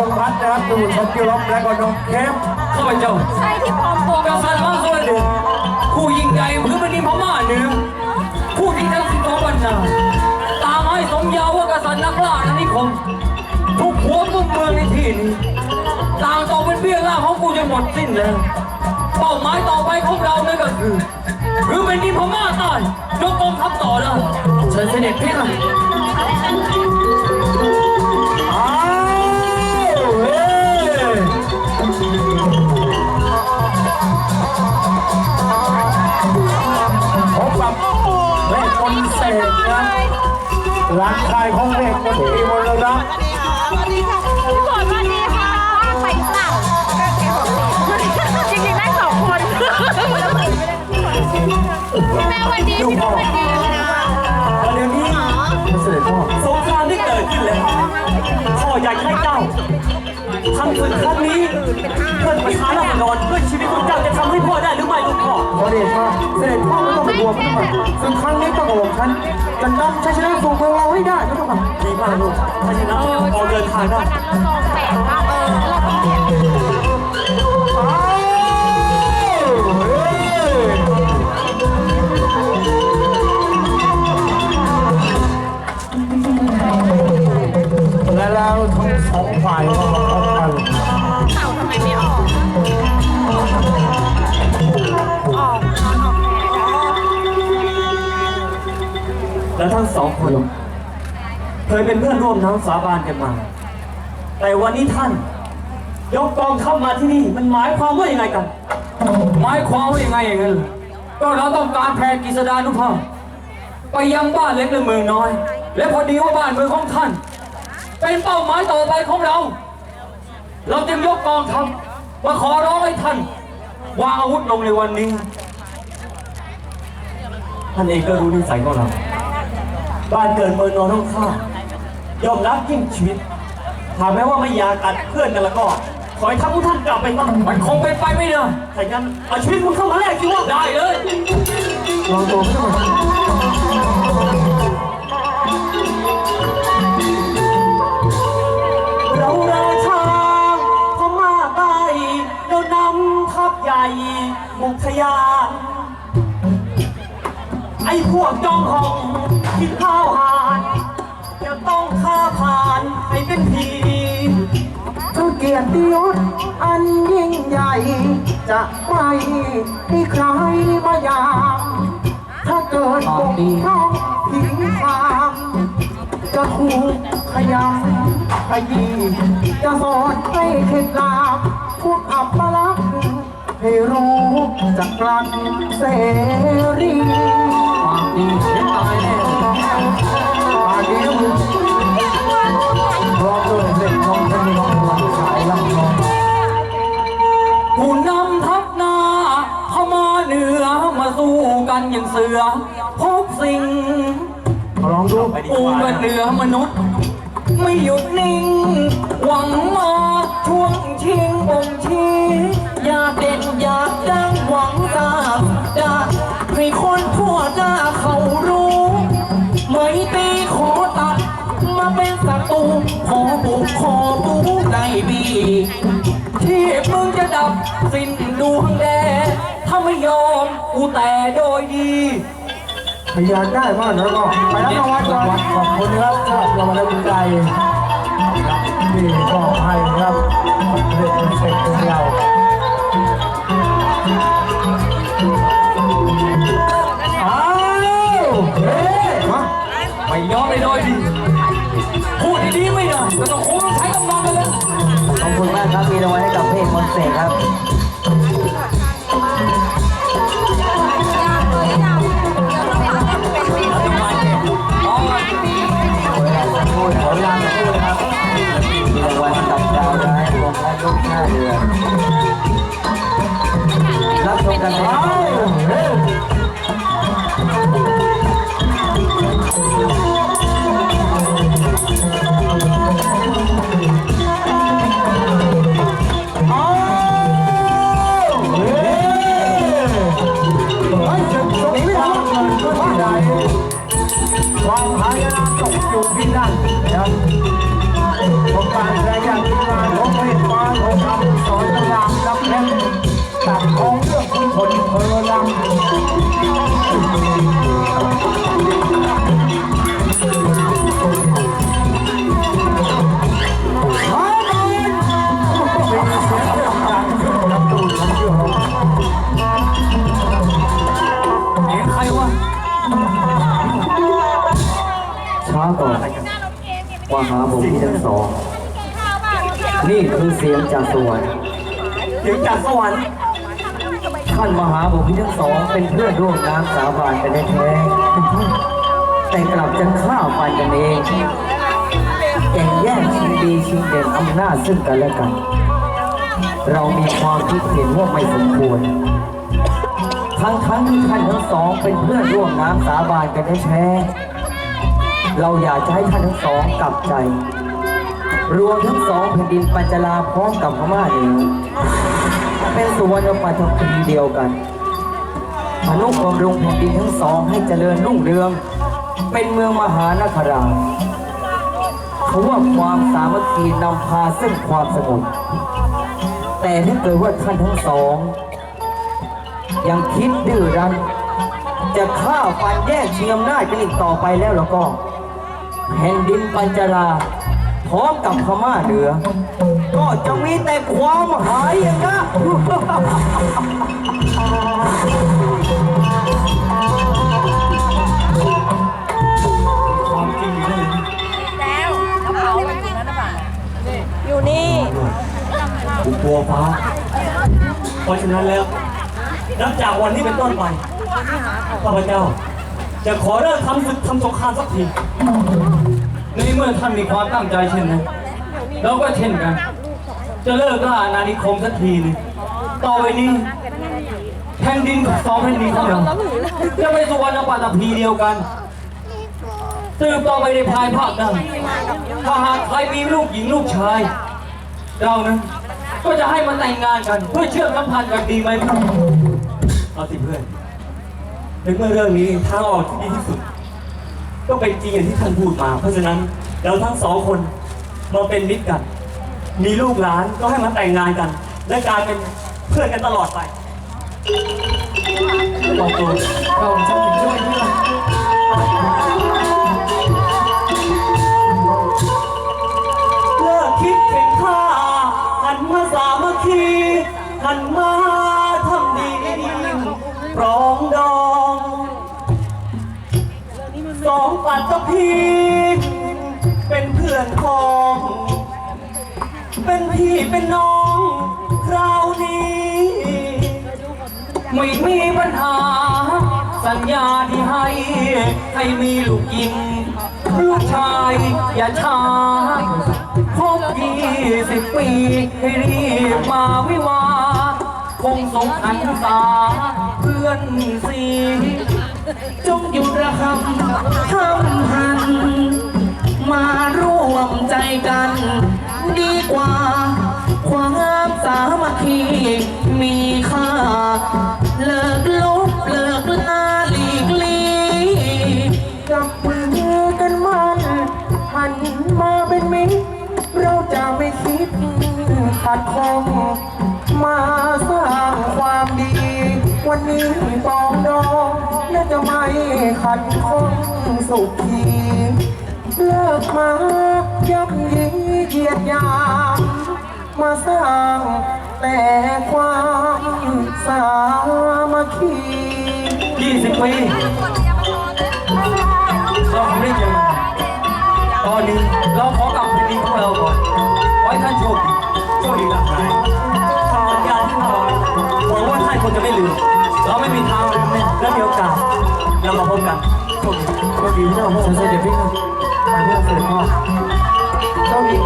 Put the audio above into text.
น้องกิรอมและก็น้องเข้มข้าพเจ้าใช่ที่ปลอมตัวกษัตริย์มังสวิรัติผู้ยิ่งใหญ่พื้นแผ่นดินพม่าเหนือผู้ที่ทั้งสิบสองบรรณาตามให้สมยาวว่ากษัตริย์นักล่าอาณานิคมทุกหัวมุมเมืองในที่นี้ต่างตกเป็นเบี้ยล่างของกูจะหมดสิ้นแล้วเป้าหมายต่อไปของเรานั่นก็คือหรือเป็นดินพม่าใต้ยกกองทัพต่อได้เชิญเสด็จพี่ค่ะ พบกับเวทมนเสกนะร้านขายของเวทมนตรีมรดกพี่ฝนสวัสดีค่ะไปเปล่าจริงๆได้สองคนแม่วันดีพี่นุ่นวันดี เดชะเสด็จพ่อไม่ต้องเป็นห่วงไม่ต้องมาซึ่งครั้งนี้ต้องบอกฉันจะนำชัยชนะสู่เมืองเราให้ได้ไม่ต้องมาดีมากลูกเพราะฉะนั้นออกเดินทางได้องแปลกว่าเออเราต้องเปลี่ยนอ้าวเฮ้ยและแล้วทั้งสองฝ่าย สองคน เคยเป็นเพื่อนร่วมน้ำสาบานกันมา แต่วันนี้ท่าน ยกกองเข้ามาที่นี่ มันหมายความว่าอยังไงกัน หมายความว่าอยังไงอย่างนั้นเหรอก็เราต้องการแผ่กฤษดานุภาพไปยังบ้านเล็กและเมืองน้อย และพอดีว่าบ้านเมืองของท่าน เป็นเป้าหมายต่อไปของเรา เราจึงยกกองทัพมาขอร้องให้ท่าน วางอาวุธลงในวันนี้ ท่านเองก็รู้นิสัยของเรา บ้านเกิดเมืองนอนต้องฆ่ายอมรับยิ่งชีวิตหากแม้ว่าไม่อยากกัดเพื่อนกันแล้วก็ ขอให้ทั้งพวกท่านกลับไปบ้างมันคงเป็นไปไม่ได้ถ้างั้นเอาชีวิตมึงเข้ามาแลกสิว่าได้เลยลองตัวไม่ต้องมาเราราชาพม่าใต้เรานำทัพใหญ่บุกทะยานไอ้พวกจองหอง กินข้าวหานจะต้องฆ่าผ่านให้เป็นผีเจ้าเกียรติยศอันยิ่งใหญ่ จะไม่มีใครมายามถ้าเกิดปกป้องผิงทางจะถูกขยำขยี้จะสอนให้เข็ดลาบพวกอับปลักษณ์ให้รู้จักกลันเสรีปากดี กันอย่างเสือพบสิ่งร้องดูปูกันเหนือมนุษย์ ไม่หยุดนิ่ง หวังมาช่วงชิงบ่งชี้อยากเด่นอยากดังหวังตาดาให้คนทั่วหน้าเขารู้ ไม่ตีขอตัด มาเป็นศัตรูขอบุกขอบูในบี ที่มึงจะดับสิ้นดวงแดง ถ้าไม่ยอมกูแต่โดยดี พยานได้มากแล้วก็ไปรับรางวัลก่อนขอบคุณครับชอบรางวัลได้ใจนี่ก็ให้ครับเด็กเสร็จของเราอ้าวเฮ้มาไม่ยอมเลยโดยดีพูดดีๆไม่ได้ก็ต้องคงต้องใช้กำลังกันเลยขอบคุณมากครับมีรางวัลให้กับเพจมอนเสกครับายรวมและลูกห้าเดือนรับชมกันเลยคอ้ารับวเฮ้อ้าวเฮ้ไอ้เจ็บสมความเงินก็ที่ใดความพยายามตกอยู่ที่นั่นนะ ครับผมการแสดงอย่างที่มาของเวทฟ้าของคำสอนตลาดรับแรงตัดของเรื่องคุณผลเพลล หาผมที่ทั้งสอง นี่คือเสียงจากสวรรค์เสียงจากสวรรค์ท่านมหาบุพิทั้งสองเป็นเพื่อนร่วมน้ำสาบานกันแท้ๆแต่กลับจะฆ่าฟันกันเองแข่งแย่งชิงดีชิงเด่นอำนาจซึ่งกันและกัน เรามีความคิดเห็นว่าไม่สมควร ทั้งทั้งๆที่ท่านทั้งสองเป็นเพื่อนร่วมน้ำสาบานกันแท้ๆ เราอยากจะให้ท่านทั้งสองกลับใจ รวมทั้งสองแผ่นดินปัญจลาพร้อมกับพม่าเหนือเป็นสุวรรณปัตภีเดียวกันอนุบำรุงแผ่นดินทั้งสองให้เจริญรุ่งเรือง เป็นเมืองมหานคราชเขาว่าความสามัคคีนำพาซึ่งความสงบแต่ถ้าเกิดว่าท่านทั้งสอง ยังคิดดื้อรั้นจะฆ่าฟันแย่งชิงอำนาจกันอีกต่อไปแล้วแล้วก็ แผ่นดินปัญจลาพร้อมกับพม่าเหนือ ก็จะมีแต่ความหายนะความจริงอยู่นั่นเลยแล้วกระเป๋ามันอยู่นั่นหรือเปล่าอยู่นี่ผมกลัวฟ้า เพราะฉะนั้นแล้ว นับจากวันนี้เป็นต้นไปข้าพเจ้า จะขอเลิกทำศึกทำสงครามสักทีในเมื่อท่านมีความตั้งใจเช่นนั้นเราก็เช่นกัน จะเลิกล่าอาณานิคมสักทีนึงต่อไปนี้แผ่นดินของสองแผ่นดินของเราจะเป็นสุวรรณปัตภีเดียวกันสืบต่อไปในภายภาคหน้าถ้าหากใครมีลูกหญิงลูกชาย เรานะก็จะให้มันแต่งงานกัน เพื่อเชื่อมสัมพันธ์กันดีไหมครับเอาสิเพื่อน ในเมื่อเรื่องนี้ทางออกที่ดีที่สุด ก็เป็นจริงอย่างที่ท่านพูดมา เพราะฉะนั้นเราทั้งสองคนมาเป็นมิตรกัน มีลูกหลานก็ให้มันแต่งงานกัน และกลายเป็นเพื่อนกันตลอดไป บอกตัวเราจะถึงด้วยเพื่อ อนของ เป็นพี่เป็นน้องคราวนี้ ไม่มีปัญหา สัญญาที่ให้ ให้มีลูกยิง ลูกชายอย่าช้าครบยี่สิบปีให้รีบมาวิวา คงสงขันษาเพื่อนสีจงหยุดระคำทำหัน มาร่วมใจกัน ดีกว่า ความสามัคคีมีค่า เลิกลบเลิกลาหลีกลีจับมือกันมันหันมาเป็นมิตรเราจะไม่คิดขัดข้องมาสร้างความดี วันนี้ปองดองและจะไม่ขัดข้องสุขี เลิกมายับยีเหยียดยามมาสร้างแต่ความสามัคคี20ปีเราทำได้ยังไงตอนนี้เราขอกลับแผ่นดินของเราก่อนไว้ท่านโชคดีโชคดีหลักหายคำสัญญาที่เราหวังว่าท่านคงจะไม่ลืมเราไม่มีทางลืมแน่และมีโอกาสเรามาพบกันโชคดีโชคดีเจ้าพ่อฉันเสด็จพี่ ไปเพื่อเสด็จพ่อเจ้าหญิง